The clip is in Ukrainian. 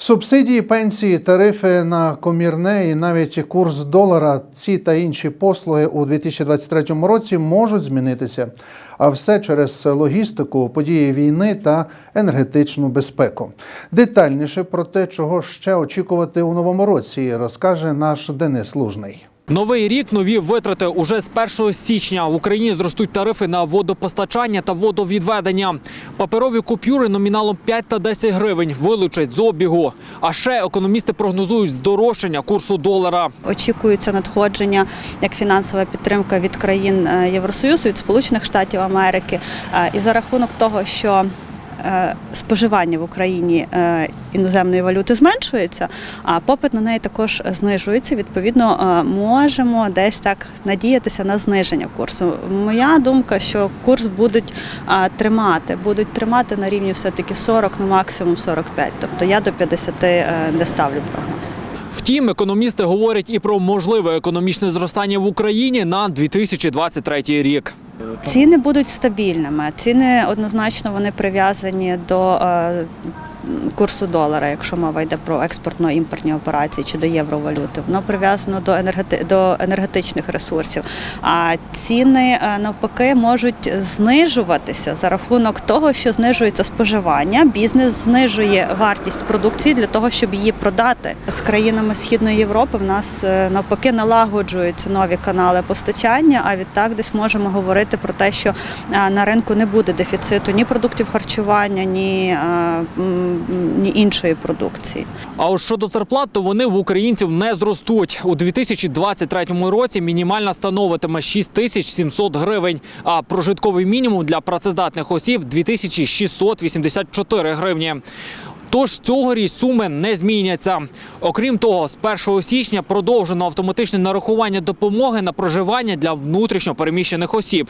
Субсидії, пенсії, тарифи на комірне і навіть курс долара, ці та інші послуги у 2023 році можуть змінитися. А все через логістику, події війни та енергетичну безпеку. Детальніше про те, чого ще очікувати у новому році, розкаже наш Денис Лужний. Новий рік нові витрати уже з 1 січня. В Україні зростуть тарифи на водопостачання та водовідведення. Паперові купюри номіналом 5 та 10 гривень вилучать з обігу. А ще економісти прогнозують здорожчання курсу долара. Очікується надходження як фінансова підтримка від країн е, Євросоюзу, від Сполучених Штатів Америки. Е, І за рахунок того, що споживання в Україні е, іноземної валюти зменшується, а попит на неї також знижується. Відповідно, е, можемо десь так надіятися на зниження курсу. Моя думка, що курс будуть е, тримати, будуть тримати на рівні все-таки 40, ну максимум 45. Тобто я до 50 е, не ставлю прогноз. Втім, економісти говорять і про можливе економічне зростання в Україні на 2023 рік. Ціни будуть стабільними. Ціни однозначно вони прив'язані до е, курсу долара, якщо мова йде про експортно-імпортні операції чи до євровалюти. Воно прив'язано до енергети... до енергетичних ресурсів. А ціни е, навпаки можуть знижуватися за рахунок того, що знижується споживання. Бізнес знижує вартість продукції для того, щоб її продати. З країнами Східної Європи в нас е, навпаки налагоджуються нові канали постачання. А відтак десь можемо говорити про те, що е, на ринку не буде дефіциту ні продуктів харчування, ні, іншої продукції. А от щодо зарплат, то вони в українців не зростуть. У 2023 році мінімальна становитиме 6700 гривень, а прожитковий мінімум для працездатних осіб 2684 гривні. Тож цьогоріч суми не зміняться. Окрім того, з 1 січня продовжено автоматичне нарахування допомоги на проживання для внутрішньо переміщених осіб.